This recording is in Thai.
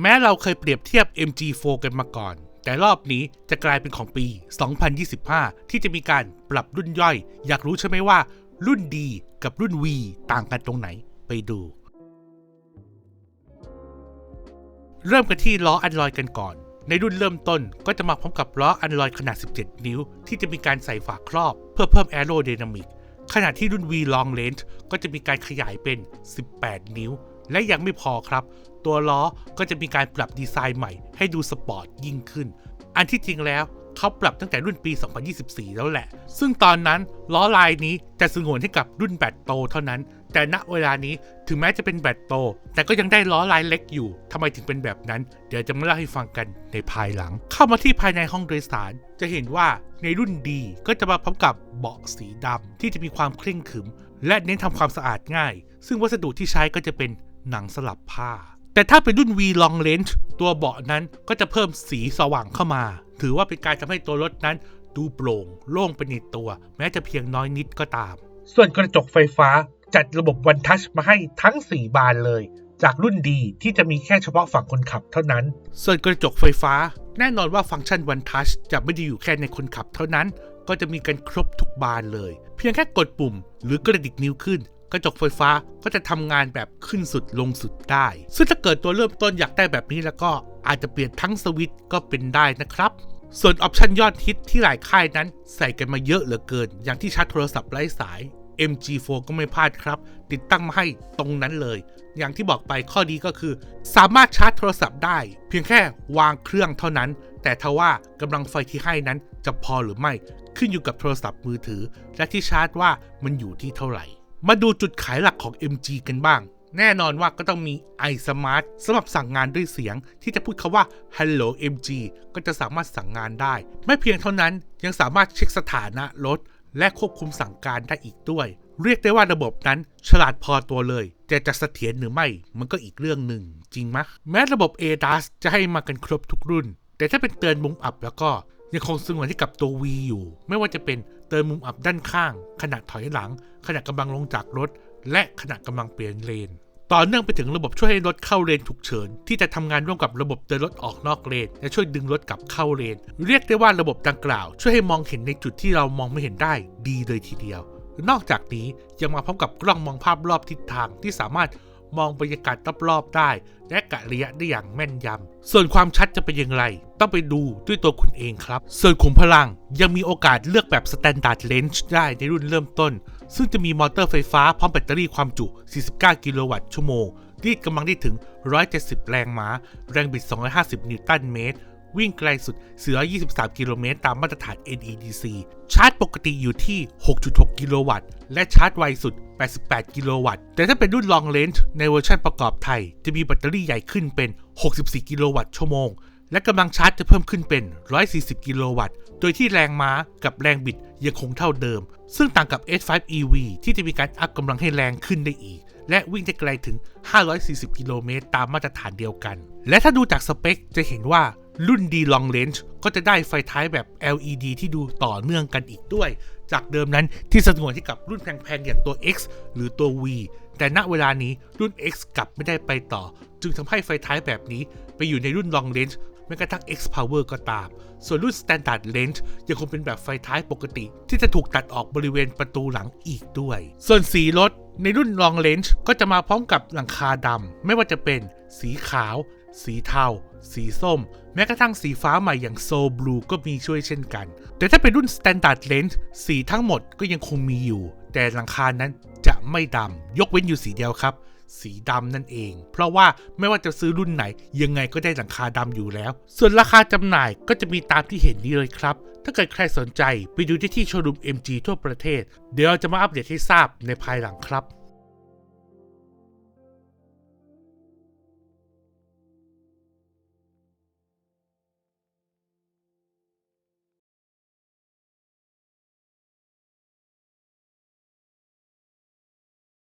แม้เราเคยเปรียบเทียบ MG4 กันมาก่อน แต่รอบนี้จะกลายเป็นของปี 2025 ที่จะมีการปรับรุ่นย่อย อยากรู้ใช่ไหมว่า รุ่นดีกับรุ่น V ต่างกันตรงไหนไปดู เริ่มกันที่ล้อ Android กันก่อน ในรุ่นเริ่มต้นก็จะมาพร้อมกับล้อ Android ขนาด 17 นิ้ว ที่จะมีการใส่ฝาครอบ เพื่อเพิ่ม Aerodynamic ขณะที่รุ่น V Long Range ก็จะมีการขยายเป็น 18 นิ้ว และยังไม่พอครับ ตัวล้อก็จะมีการปรับดีไซน์ใหม่ให้ดูสปอร์ตยิ่งขึ้น อันที่จริงแล้วเขาปรับตั้งแต่รุ่นปี 2024 แล้วแหละ ซึ่งตอนนั้นล้อลายนี้จะสงวนให้กับรุ่นแบตโตเท่านั้น แต่ณเวลานี้ถึงแม้จะเป็นแบตโต แต่ก็ยังได้ล้อลายเล็กอยู่ทำไมถึงเป็นแบบนั้น เดี๋ยวจะมาเล่าให้ฟังกันในภายหลัง เข้ามาที่ภายในห้องโดยสาร จะเห็นว่าในรุ่นดีก็จะมาพร้อมกับเบาะสีดำที่จะมีความเคร่งขรึม และเน้นทำความสะอาดง่าย ซึ่งวัสดุที่ใช้ก็จะเป็นหนังสลับผ้า แต่ถ้าเป็นรุ่น V Long Range ตัวเบาะนั้นก็จะเพิ่มสีสว่างเข้ามา ถือว่าเป็นการทำให้ตัวรถนั้นดูโปร่ง โล่งไปในตัว แม้จะเพียงน้อยนิดก็ตาม ส่วนกระจกไฟฟ้าจัดระบบ One Touch มาให้ทั้ง 4 บานเลย จากรุ่นดีที่จะมีแค่เฉพาะฝั่งคนขับเท่านั้น ส่วนกระจกไฟฟ้า แน่นอนว่าฟังก์ชัน One Touch จะไม่ได้อยู่แค่ในคนขับเท่านั้น ก็จะมีกันครบทุกบานเลย เพียงแค่กดปุ่ม หรือกระดิกนิ้วขึ้น กระจกไฟฟ้าก็จะทำงานแบบขึ้นสุดลงสุดได้ ซึ่งถ้าเกิดตัวเริ่มต้นอยากได้แบบนี้แล้วก็อาจจะเปลี่ยนทั้งสวิตช์ก็เป็นได้นะครับ ส่วนออปชันยอดฮิตที่หลายค่ายนั้นใส่กันมาเยอะเหลือเกิน อย่างที่ชาร์จโทรศัพท์ไร้สาย MG4 ก็ไม่พลาดครับ ติดตั้งมาให้ตรงนั้นเลย อย่างที่บอกไปข้อดีก็คือ สามารถชาร์จโทรศัพท์ได้ เพียงแค่วางเครื่องเท่านั้น แต่ทว่ากำลังไฟที่ให้นั้นจะพอหรือไม่ขึ้นอยู่กับโทรศัพท์มือถือ และที่ชาร์จว่ามันอยู่ที่เท่าไหร่ มาดูจุดขายหลักของ MG กันบ้าง แน่นอนว่าก็ต้องมี iSmart สำหรับสั่งงานด้วยเสียง ที่จะพูดคาว่า Hello MG ก็จะสามารถสั่งงานได้ ไม่เพียงเท่านั้นยังสามารถเช็คสถานะรถ และควบคุมสั่งการได้อีกด้วย เรียกได้ว่าระบบนั้นฉลาดพอตัวเลย แต่จะเสถียรหรือไม่มันก็อีกเรื่องหนึ่ง จริงไหมแม้ระบบ ADAS จะให้มากันครบทุกรุ่น แต่ถ้าเป็นเตือนมุมอับแล้วก็ยังคงสงวนให้กับตัว V อยู่ ไม่ว่าจะเป็น เตือนมุมอับด้านข้าง ขณะถอยหลัง ขณะกำลังลงจากรถ และขณะกำลังเปลี่ยนเลน ต่อเนื่องไปถึงระบบช่วยให้รถเข้าเลนฉุกเฉิน ที่จะทำงานร่วมกับระบบเตือนรถออกนอกเลน และช่วยดึงรถกลับเข้าเลน เรียกได้ว่าระบบดังกล่าว ช่วยให้มองเห็นในจุดที่เรามองไม่เห็นได้ ดีเลยทีเดียว นอกจากนี้ยังมาพร้อมกับกล้องมองภาพรอบทิศทางที่สามารถ มองบรรยากาศรอบๆได้ และกะระยะได้อย่างแม่นยำ ส่วนความชัดจะเป็นอย่างไร ต้องไปดูด้วยตัวคุณเองครับ ส่วนขุมพลังยังมีโอกาสเลือกแบบสแตนดาร์ดเลนส์ได้ในรุ่นเริ่มต้น ซึ่งจะมีมอเตอร์ไฟฟ้าพร้อมแบตเตอรี่ความจุ 49 กิโลวัตต์ชั่วโมงรีดกำลังได้ถึง 170 แรงม้า แรงบิด 250 นิวตันเมตร วิ่งไกลสุด 423 กิโลเมตร ตามมาตรฐาน NEDC ชาร์จปกติอยู่ที่ 6.6 กิโลวัตต์ และชาร์จไวสุด 88 กิโลวัตต์ แต่ถ้าเป็นรุ่น Long Range ในเวอร์ชันประกอบไทย จะมีแบตเตอรี่ใหญ่ขึ้นเป็น 64 กิโลวัตต์ชั่วโมง และกำลังชาร์จจะเพิ่มขึ้นเป็น 140 กิโลวัตต์ โดยที่แรงม้ากับแรงบิดยังคงเท่าเดิม ซึ่งต่างกับ S5 EV ที่จะมีการอัพกำลังให้แรงขึ้นได้อีกและวิ่งได้ไกลถึง 540 กิโลเมตร ตามมาตรฐานเดียวกัน และถ้าดูจากสเปค จะเห็นว่า รุ่น D Long Range ก็จะได้ไฟท้ายแบบ LED ที่ดูต่อเนื่องกันอีกด้วย จากเดิมนั้นที่สงวนให้กับรุ่นแพงๆอย่างตัว X หรือตัว V แต่ณเวลานี้รุ่น X กลับไม่ได้ไปต่อ จึงทำให้ไฟท้ายแบบนี้ไปอยู่ในรุ่น Long Range แม้กระทั่ง X Power ก็ตาม ส่วนรุ่น Standard Range ยังคงเป็นแบบไฟท้ายปกติ ที่จะถูกตัดออกบริเวณประตูหลังอีกด้วย ส่วนสีรถในรุ่น Long Range ก็จะมาพร้อมกับหลังคาดำไม่ว่าจะเป็นสีขาว สีเทา สีส้ม แม้กระทั่งสีฟ้าใหม่อย่าง Soul Blue ก็มีช่วยเช่นกัน แต่ถ้าเป็นรุ่น Standard Range สีทั้งหมดก็ยังคงมีอยู่ แต่หลังคานั้นจะไม่ดำ ยกเว้นอยู่สีเดียวครับ สีดำนั่นเอง เพราะว่าไม่ว่าจะซื้อรุ่นไหน ยังไงก็ได้หลังคาดำอยู่แล้ว ส่วนราคาจำหน่ายก็จะมีตามที่เห็นนี้เลยครับ ถ้าเกิดใครสนใจไปดูที่ที่โชว์รูม MG ทั่วประเทศ เดี๋ยวเราจะมาอัปเดตให้ทราบในภายหลังครับ